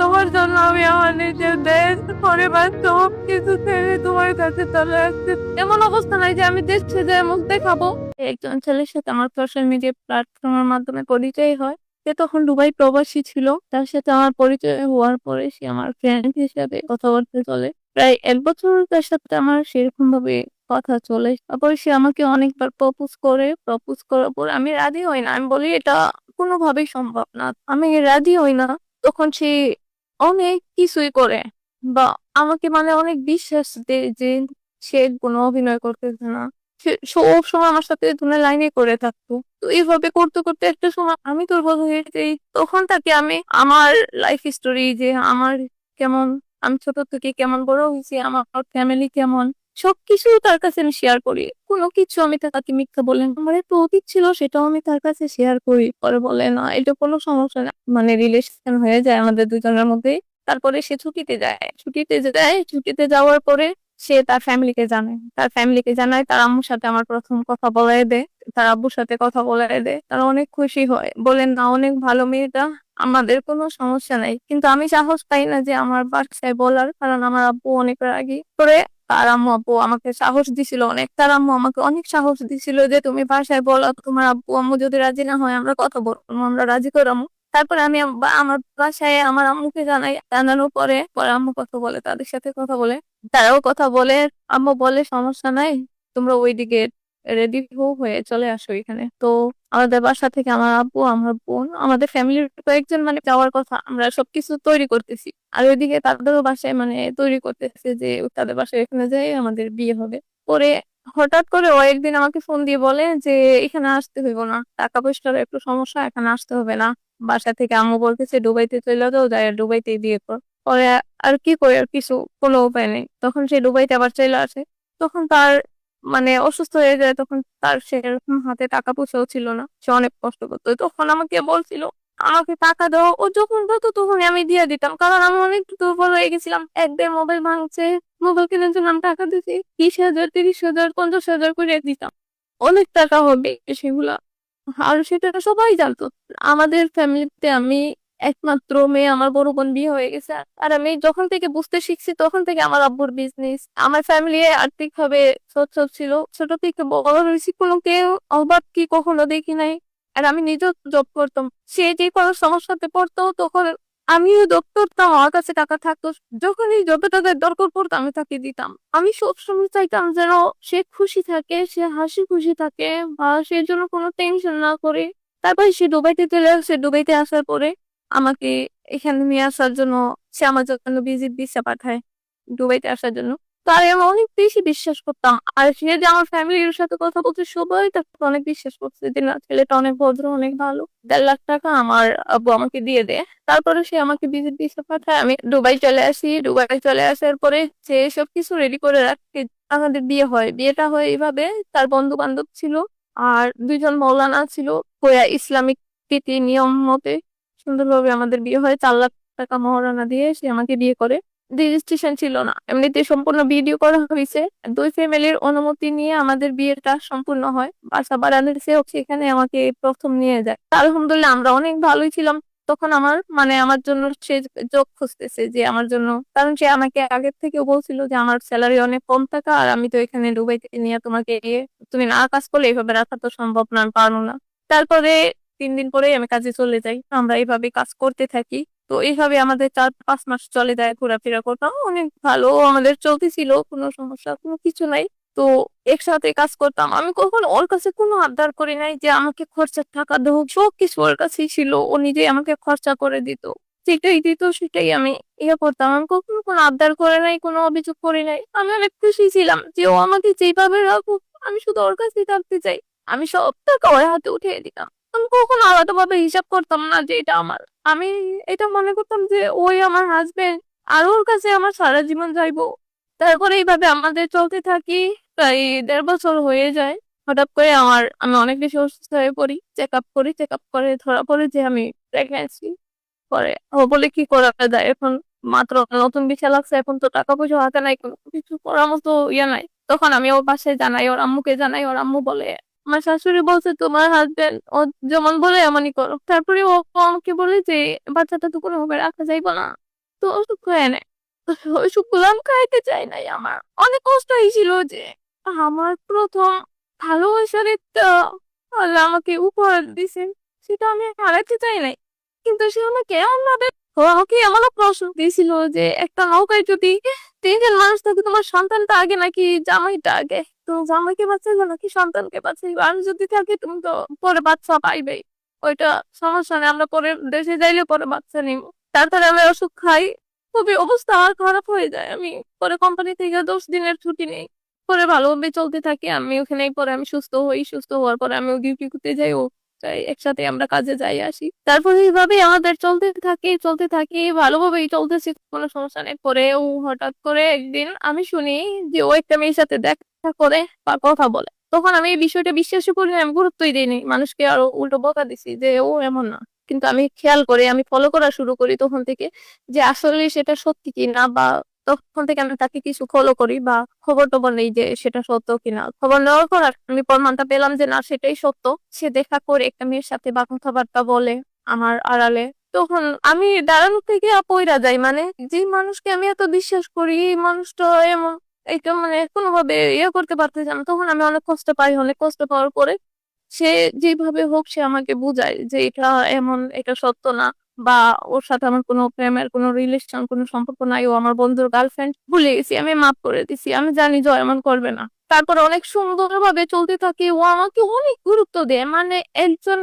তোমার জন্য আমি আমার নিজের দেশ, পরিবার, সব কিছু ছেড়ে তোমার কাছে চলে আসছে। এমন অবস্থা নাই যে আমি দেশ ছেড়ে মুখ দেখাবো। একজন ছেলের সাথে আমার সোশ্যাল মিডিয়া প্ল্যাটফর্মের মাধ্যমে পরিচয় হয়। সে তখন দুবাই প্রবাসী ছিল। তার সাথে আমার পরিচয় হওয়ার পরে সে আমার ফ্রেন্ড হিসাবে কথাবার্তা চলে প্রায় এক বছর তার সাথে আমার সেরকম ভাবে কথা চলে। তারপরে সে আমাকে অনেকবার প্রপোজ করে। প্রপোজ করার পর আমি রাজি হই না। আমি বলি, এটা কোনোভাবেই সম্ভব না। আমি রাজি হই না। তখন সে অনেক কিছুই করে বা আমাকে মানে অনেক বিশ্বাস দেয় যে সে কোনো অভিনয় করতেছে না। সব সময় আমার সাথে ধুনের লাইনে করে থাকতো। তো এইভাবে করতে করতে একটা সময় আমি তোর বোধ হয়ে তখন তাকে আমি আমার লাইফ স্টোরি যে আমার কেমন, আমি ছোট থেকে কেমন বড় হয়েছি, আমার ফ্যামিলি কেমন সবকিছু তার কাছে আমি শেয়ার করি। কোনো কিছু আমি তাকে মিথ্যা বলেন আমার একটু অতীত ছিল, সেটাও আমি তার কাছে শেয়ার করি। পরে বলে, না, এটা কোনো সমস্যা না। মানে রিলেশন হয়ে যায় আমাদের দুজনের মধ্যে তারপরে সে ছুটিতে যায়। ছুটিতে যায়, ছুটিতে যাওয়ার পরে সে তার ফ্যামিলিকে জানায়। তার ফ্যামিলিকে জানায়, তার আম্মুর সাথে আমার প্রথম কথা বলাই দেয় তার আব্বুর সাথে কথা বলাই দেয় তারা অনেক খুশি হয়। বলেন না, অনেক ভালো মেয়েটা। আমাদের কোনো সমস্যা নাই। কিন্তু আমি সাহস পাই না যে আমার বাসায় বলার, কারণ আমার আব্বু অনেক রাগি। করে তার আম্মু আব্বু আমাকে সাহস দিছিল, অনেক। তার আম্মু আমাকে অনেক সাহস দিছিল যে তুমি বাসায় বলো, তোমার আব্বু আম্মু যদি রাজি না হয় আমরা কথা বলব, আমরা রাজি করামু তারপরে আমি আমার বাসায় আমার আম্মুকে জানাই, জানানোর পরে পরে আম্মু কথা বলে, তাদের সাথে কথা বলে। তারাও কথা বলে, আম্মু বলে, সমস্যা নাই, তোমরা ওইদিকে রেডি হয়ে চলে আসো এখানে। তো আমাদের বাসা থেকে আমার আব্বু, আমার বোন, আমাদের ফ্যামিলির কয়েকজন মানে যাওয়ার কথা, আমরা সবকিছু তৈরি করতেছি। আর ওইদিকে তাদেরও বাসায় মানে তৈরি করতেছে যে, তাদের বাসায় এখানে যাই আমাদের বিয়ে হবে। পরে হঠাৎ করে ও একদিন আমাকে ফোন দিয়ে বলে যে, এখানে আসতে হইব না, টাকা পয়সার একটু সমস্যা, এখানে আসতে হবে না। বাসা থেকে আম্মু বলতেছে ডুবাইতে চলে যাও যাই ডুবাইতে বিয়ে কর। পরে আর কি করে আর কিছু কোনো উপায় নেই। তখন সে ডুবাইতে আবার চলে আসে। তখন তার মানে অসুস্থ হয়ে যায় তখন তার সেরকম হাতে টাকা পয়সাও ছিল না, সে অনেক কষ্ট করতো। তখন আমাকে বলছিল, আমাকে টাকা দাও। ও যখন বলতো তখনই আমি দিয়ে দিতাম, কারণ আমি অনেক দুর্বল হয়ে গেছিলাম। একবার মোবাইল ভাঙছে, মোবাইল কেনার জন্য আমি টাকা দিছি বিশ হাজার, তিরিশ হাজার, পঞ্চাশ হাজার করে দিতাম। অনেক টাকা হবে সেগুলা। আর সেটা সবাই জানতো। আমাদের ফ্যামিলিতে আমি একমাত্র মেয়ে আমার বড় বোন বিয়ে হয়ে গেছে। আর আমি যখন থেকে বুঝতে শিখছি, তখন থেকে আমার আব্বুর বিজনেস আমার ফ্যামিলি আর্থিক ভাবে সচ্ছল ছিল। ছোট থেকে বড় হয়েছি কোনো কেউ অভাব কি কখনো দেখি নাই। আর আমি নিজেও জব করতাম। সে যে কোনো সমস্যাতে পড়তো, তখন আমিও করতাম আমার কাছে টাকা থাকতো। যখনই যত টাকার দরকার পড়তো, আমি তাকে দিতাম। আমি সবসময় চাইতাম যেন সে খুশি থাকে, সে হাসি খুশি থাকে, বা সে জন্য কোনো টেনশন না করে। তারপরে সে ডুবাইতে চলে আসে। দুবাইতে আসার পরে আমাকে এখানে নিয়ে আসার জন্য, সে আমার জন্য ভিজিট ভিসা পাঠায়, দুবাইতে আসার জন্য। তার আমি অনেক বেশি বিশ্বাস করতাম। আর সে যে আমার ফ্যামিলির সাথে কথা বলছে, সবাই তাকে অনেক বিশ্বাস করছে যে, না, ছেলেটা অনেক ভদ্র, অনেক ভালো। দেড় লাখ টাকা আমার আব্বু আমাকে দিয়ে দেয় তারপরে সে আমাকে ভিজিট ভিসা পাঠায়। আমি দুবাই চলে আসি। দুবাই চলে আসার পরে সে সব কিছু রেডি করে রাখে। আমাদের বিয়ে হয়। বিয়েটা হয় এইভাবে তার বন্ধু বান্ধব ছিল। আর দুইজন মৌলানা ছিল। ইসলামিক নিয়ম মতে সুন্দরভাবে আমাদের বিয়ে হয়। চার লাখ টাকা মহারণা দিয়ে সে আমাকে বিয়ে করে। রেজিস্ট্রেশন ছিল না। এমনিতে সম্পূর্ণ ভিডিও করা হয়েছে। দুই ফ্যামিলির অনুমতি নিয়ে আমাদের বিয়েটা সম্পূর্ণ হয়। বাসা বাড়ানোর সেও সেখানে আমাকে প্রথম নিয়ে যায়। আলহামদুলিল্লাহ, আমরা অনেক ভালোই ছিলাম। তখন আমার মানে আমার জন্য সে যোগ খুঁজতেছে যে আমার জন্য। কারণ সে আমাকে আগের থেকে বলছিল যে আমার স্যালারি অনেক কম টাকা আর আমি তো এখানে থেকে নিয়ে তোমাকে তুমি না কাজ করলে এইভাবে রাখা তো সম্ভব না পারো না। তারপরে তিন দিন পরেই আমি কাজে চলে যাই। আমরা এইভাবে কাজ করতে থাকি। তো এইভাবে আমাদের চার, পাঁচ মাস চলে যায় ঘোরাফেরা করতাম অনেক ভালো আমাদের চলতেছিল, কোনো সমস্যা, কোনো কিছু নাই। তো একসাথে কাজ করতাম। আমি কখনো ওর কাছে কোনো আবদার করি নাই যে আমাকে খরচার টাকা দেবো সব কিছু ওর কাছেই ছিল। ও নিজেই আমাকে খরচা করে দিত। সেটাই দিত সেটাই আমি ইয়ে করতাম। আমি কখনো কোনো আবদার করে নাই, কোনো অভিযোগ করি নাই। আমি অনেক খুশি ছিলাম যে ও আমাকে যেভাবে রাখুক, আমি শুধু ওর কাছেই থাকতে চাই। আমি সব টাকা ওর হাতে উঠিয়ে দিতাম। আমি কখনো আলাদা ভাবে হিসাব করতাম না যে এটা আমার। আমি এটা মনে করতাম যে ওই আমার হাজবেন্ড আর ওর কাছে আমার সারা জীবন যাইবো। তারপরে এইভাবে আমাদের চলতে থাকি, প্রায় দেড় বছর হয়ে যায়। হঠাৎ করে আমার, আমি অনেক বেশি অসুস্থ হয়ে পড়ি। চেক আপ করি চেক আপ করে ধরা পড়ে যে আমি প্রেগনেন্সি পরে। ও বলে, কি করা যায় এখন? মাত্র নতুন বিছা লাগছে, এখন তো টাকা পয়সা হাতে নাই, কোনো কিছু করার মতো ইয়ে নাই। তখন আমি ওর বাসায় জানাই, ওর আম্মুকে জানাই, ওর আম্মু বলে আমার শাশুড়ি বলছে, তোমার হাজবেন্ড ও যেমন বলে এমনই করো। তারপরে ও আমাকে বলে যে, বাচ্চাটা তো কোনোভাবে রাখা যাইব না। তো ওষুধ খায় না। ওষুধগুলো আমি খাইতে চাই নাই আমার। অনেক কষ্ট হয়েছিল যে, আমার প্রথম ভালোবাসার একটা আমাকে উপহার দিছে, সেটা আমি হারাতে চাই নাই। কিন্তু সে আমাকে এমন ভাবে ও আমাকে এমন প্রশ্ন দিয়েছিল যে, একটা নৌকায় যদি তিনজন মানুষ থাকে, তোমার সন্তানটা আগে নাকি জামাইটা আগে? তো জামাইকে বাঁচাইবে নাকি সন্তানকে বাঁচাইবে আমি যদি থাকি তুমি তো পরে বাচ্চা পাইবেই। ওইটা সমস্যা নেই, আমরা পরে দেশে যাইলে পরে বাচ্চা নিব। তারপরে আমি ওষুধ খাই। খুবই অবস্থা আর খারাপ হয়ে যায়। আমি পরে কোম্পানি থেকে দশ দিনের ছুটি নেই। পরে ভালোভাবে চলতে থাকি। আমি ওখানে পরে আমি সুস্থ হই। সুস্থ হওয়ার পরে আমি ডিউটি করতে যাই ও একসাথে আমরা কাজে যাই, আসি। তারপরে এইভাবে আমাদের চলতে থাকে, চলতে থাকি। ভালোভাবেই চলতেছে, কোনো সমস্যা নেই। পরে ও হঠাৎ করে একদিন আমি শুনি যে ও একটা মেয়ের সাথে দেখা করে কথা বলে। তখন আমি এই বিষয়টা বিশ্বাসই করি আমি গুরুত্বই দিইনি। মানুষকে আরও উল্টো বকা দিছি যে, ও, এমন না। কিন্তু আমি খেয়াল করে, আমি ফলো করা শুরু করি তখন থেকে যে, আসলে সেটা সত্যি কি না বা তখন থেকে আমি তাকে কিছু ফলো করি বা খবর টবর নেই যে, সেটা সত্য কিনা। খবর নেওয়ার পর আমি প্রমাণটা পেলাম যে, না, সেটাই সত্য। সে দেখা করে একটা মেয়ের সাথে বা কথাবার্তা বলে আমার আড়ালে। তখন আমি দাঁড়ানো থেকে পইরা যাই। মানে যে মানুষকে আমি এত বিশ্বাস করি, এই মানুষটা এমন এটা মানে কোনোভাবে ইয়ে করতে পারতেছে না। তখন আমি অনেক কষ্ট পাই, অনেক কষ্ট পাওয়ার পরে সে যেভাবে হোক সে আমাকে বুঝায় যে এটা এমন, এটা সত্য না বা ওর সাথে আমার কোনো প্রেমের কোনো রিলেশন কোনো সম্পর্ক নাই, ও আমার বন্ধুর গার্লফ্রেন্ড ভুলে গেছি, আমি মাফ করে দিছি, আমি জানি যে এমন করবে না। তারপরে অনেক সুন্দরভাবে চলতে থাকে, ও আমাকে অনেক গুরুত্ব দেয় মানে একজন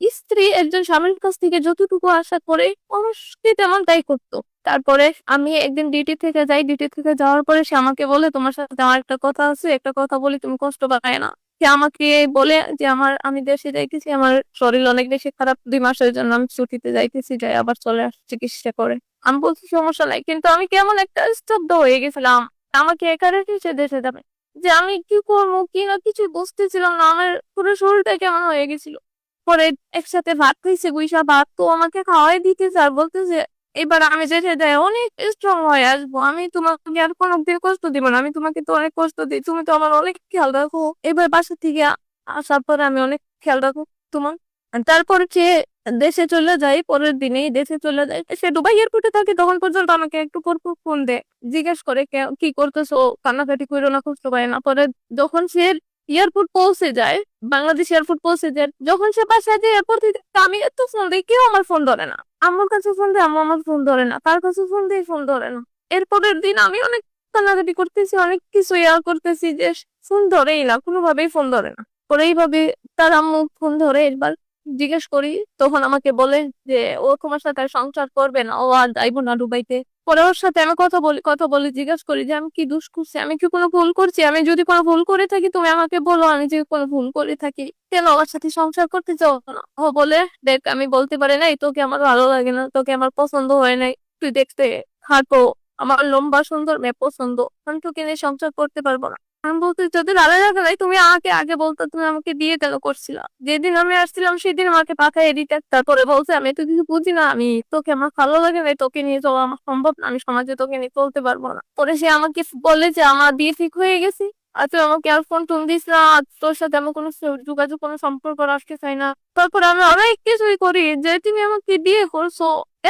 স্ত্রী, একজন স্বামীর কাছ থেকে যতটুকু আশা করে মানুষকে তেমন তেমনটাই করতো। তারপরে আমি একদিন ডিউটি থেকে যাই ডিউটি থেকে যাওয়ার পরে সে আমাকে বলে, তোমার সাথে আমার একটা কথা আছে, একটা কথা বলি, তুমি কষ্ট পায় না। সে আমাকে বলে যে, আমার, আমি দেশে যাইতেছি, আমার শরীর অনেক বেশি খারাপ। দুই মাসের জন্য আমি ছুটিতে যাইতেছি, যাই আবার চলে আসছি চিকিৎসা করে। আমি বলছি, সমস্যা নাই। কিন্তু আমি কেমন একটা স্তব্ধ হয়ে গেছিলাম। আমাকে একা রেখে সে দেশে যাবে। যে আমি কি করব, কি না কিছু বুঝতেছিলাম না। আমার পুরো শরীরটা কেমন হয়ে গেছিল। পরে একসাথে ভাত খাইছে গুইসা ভাত তো আমাকে খাওয়াই দিতেছে আর বলতেছে এবার আমি যেতে যাই, অনেক স্ট্রং হয়ে আসব। আমি তোমাকে আর কোনোদিন কষ্ট দিব না। আমি তোমাকে তো অনেক কষ্ট দিই। তুমি তো আমার অনেক খেয়াল রাখো। এবার বাসা থেকে আসার পরে আমি অনেক খেয়াল রাখো তোমার। তারপরে সে দেশে চলে যাই, পরের দিনেই দেশে চলে যায় সে দুবাই এয়ারপোর্টে থাকে, তখন পর্যন্ত আমাকে একটু পর ফোন দেয়। জিজ্ঞেস করে কি করতেছো? কান্নাকাটি করো না, কষ্ট পায় না। পরে যখন সে এয়ারপোর্ট পৌঁছে যায়, বাংলাদেশ এয়ারপোর্ট পৌঁছে যায়, যখন সে বাসায় যায়, এয়ারপোর্ট থেকে আমি এত ফোন দিই, কেউ আমার ফোন ধরে না। আমার কাছে ফোন দিয়ে আম্মু আমার ফোন ধরে না, তার কাছে ফোন দিয়ে ফোন ধরে না। এরপরের দিন আমি অনেক কান্নাকাটি করতেছি, অনেক কিছু ইয়া করতেছি যে ফোন ধরেই না, কোনোভাবেই ফোন ধরে না। পরে এইভাবে তার আম্মু ফোন ধরে এবার জিজ্ঞেস করি, তখন আমাকে বলে যে, ও তোমার সাথে সংসার করবে না, ও আর যাইবো না ডুবাইতে। পরে ওর সাথে আমি কথা বলি কথা বলি জিজ্ঞেস করি যে, আমি কি দোষ করছি? আমি কি কোনো ভুল করছি? আমি যদি কোনো ভুল করে থাকি, তুমি আমাকে বলো, আমি যদি কোনো ভুল করে থাকি। কেন আমার সাথে সংসার করতে চাও? না ও বলে, দেখ, আমি বলতে পারি নাই, তোকে আমার ভালো লাগে না, তোকে আমার পছন্দ হয় নাই। তুই দেখতে খাটো আমার লম্বা সুন্দর মেয়ে পছন্দ। আমি তোকে নিয়ে সংসার করতে পারব না। আমি বলতে যদি ভালো লাগে নাই তুমি আমাকে আগে বলতো, তুমি আমাকে দিয়ে কেন করছিলা? যেদিন আমি আসছিলাম সেদিন আমাকে পাঠায় দিতে তারপরে বলছে, আমি তো কিছু বুঝি না, আমি তোকে আমার ভালো লাগে নাই তোকে নিয়ে চলা আমার সম্ভব না, আমি সমাজে তোকে নিয়ে চলতে পারব না। পরে সে আমাকে বলে যে, আমার বিয়ে ঠিক হয়ে গেছে, আর তুই আমাকে আর ফোন টোন দিস না তোর সাথে আমার কোনো যোগাযোগ, কোনো সম্পর্ক রাখতে চাই না। তারপর আমি অনেক কিছুই করি, যে তুমি আমাকে বিয়ে করছ,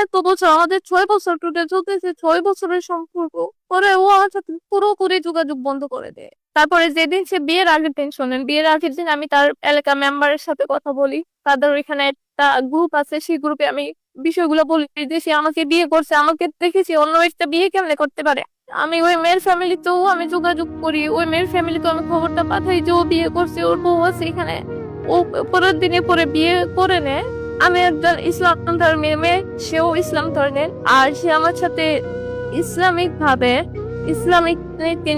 এত বছর আমাদের ছয় বছর টুটে চলতেছে, ছয় বছরের সম্পর্ক। পরে ও আমার সাথে পুরোপুরি যোগাযোগ বন্ধ করে দেয়। তারপরে যেদিন সে বিয়ের আগের দিন, শোনেন, বিয়ের আগের দিন আমি তার এলাকা মেম্বারের সাথে কথা বলি। তাদের ওইখানে একটা গ্রুপ আছে, সেই গ্রুপে আমি বিষয়গুলো বলি যে সে আমাকে বিয়ে করছে, আমাকে দেখেছি অন্য একটা বিয়ে কেমনে করতে পারে? আমি ওই মেয়ের ফ্যামিলিতেও আমি যোগাযোগ করি, ওই মেয়ের ফ্যামিলিতেও আমি খবরটা পাঠাই যে ও বিয়ে করছে, ওর বউ আছে এখানে। ও পরের দিনে পরে বিয়ে করে নেয়। আমি একজন ইসলাম ধর্মের মেয়ে, সেও ইসলাম ধর্মের আর সে আমার সাথে ইসলামিক ভাবে ইসলামিক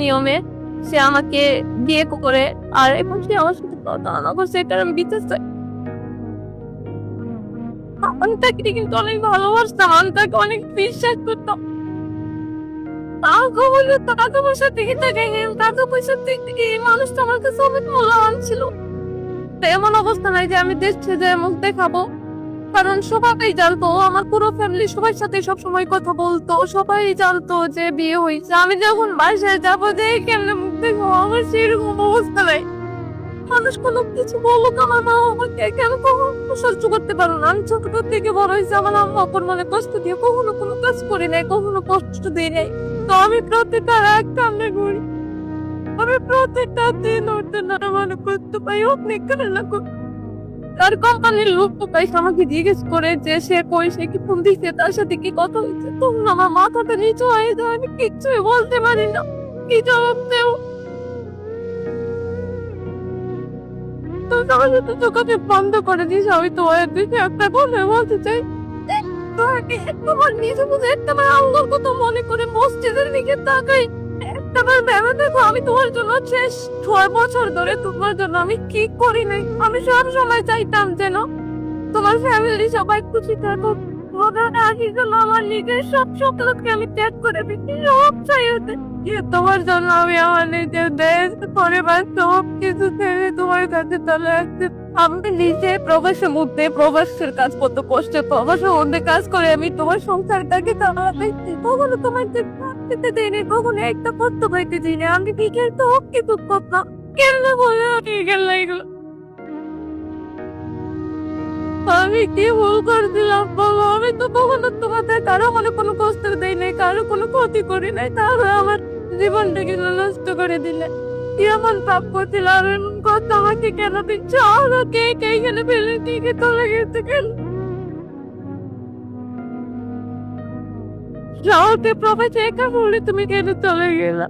নিয়মে সে আমাকে বিয়ে করে, আর এখন সে আমার সাথে প্রতারণা করছে এটা আমি বিশেষ আমি কিন্তু অনেক ভালোবাসতাম অনেক বিশ্বাস করতাম। টাকা পয়সার মানুষটা আমার কাছে এমন অবস্থা নাই যে আমি দেশ ছেড়ে মুখ দেখাবো। কারণ সবাই জানতো আমার পুরো ফ্যামিলি সবার সাথে সব সময় কথা বলতো, সবাই জানতো যে বিয়ে হয়েছে। আমি যখন বাসায় যাব, যে কেমনে দেখব আমার সেরকম অবস্থা নাই। মানুষ কোনো কিছু বলুক আমার মা আমাকে কেন কখনো সহ্য করতে পারো না? আমি ছোট থেকে বড় হয়েছে, আমার আম্মা অপর মনে কষ্ট দিয়ে কখনো কোনো কাজ করি নাই, কখনো কষ্ট দিই নাই। তো আমি প্রত্যেকটা এক কামনে করি আমি প্রত্যেকটা দিন উঠতে না মনে করতে পাই অনেক কান্না করি। আর কোম্পানির লোক তো গাইস আমাকে জিজ্ঞেস করে যে সে কই, সে কি ফোন দিচ্ছে তার সাথে কি কথা হয়েছে? তখন আমার মাথাটা নিচু হয়ে যায় আমি কিচ্ছুই বলতে পারি না। কি জবাব দেব? আমার সাথে যোগাযোগ বন্ধ করে দিস আমি তোমার দিকে একটা কথা বলতে চাই। তোমাকে তোমার নিজে বুঝে একটা বার আল্লাহর কথা মনে করে মসজিদের দিকে তাকাই। একটা বার ভেবে দেখো, আমি তোমার জন্য শেষ ছয় বছর ধরে তোমার জন্য আমি কি করি নাই? আমি সব সময় চাইতাম যেন তোমার ফ্যামিলি সবাই খুশি থাকুক। ওখানে আসি জন্য আমার নিজের সব স্বপ্নকে আমি ত্যাগ করে দিচ্ছি, সব চাই তোমার জন্য আমি আমার নিজের দেশ, পরিবার, সব কিছু ছেড়ে তোমার কাছে চলে আসছি? আমি নিজে প্রবাসের মধ্যে প্রবাসের কাজ কত কষ্টে প্রবাসের মধ্যে কাজ করে আমি তোমার সংসারটাকে চালাতে কখনো তোমার যে দিতে দিইনি কখনো একটা কষ্ট পাইতে দিইনি আমি বিকেল তো কিছু করতাম কেন বলে? বিকেল লাগল আমি কি ভুল করেছিলাম? বাবা আমি তো কখনো তোমাদের কারও মনে কোনো কষ্ট দেই নাই, কারও কোনো ক্ষতি করি নাই তাহলে আমার জীবনটাকে নষ্ট করে দিলে। কি এমন পাপ করছিল, আর কথা আমাকে কেন দিচ্ছ? আমাকে কে এখানে ফেলে দিয়ে চলে গেছে কেন? শহরকে প্রবেশ একা বলে তুমি কেন চলে গেলা?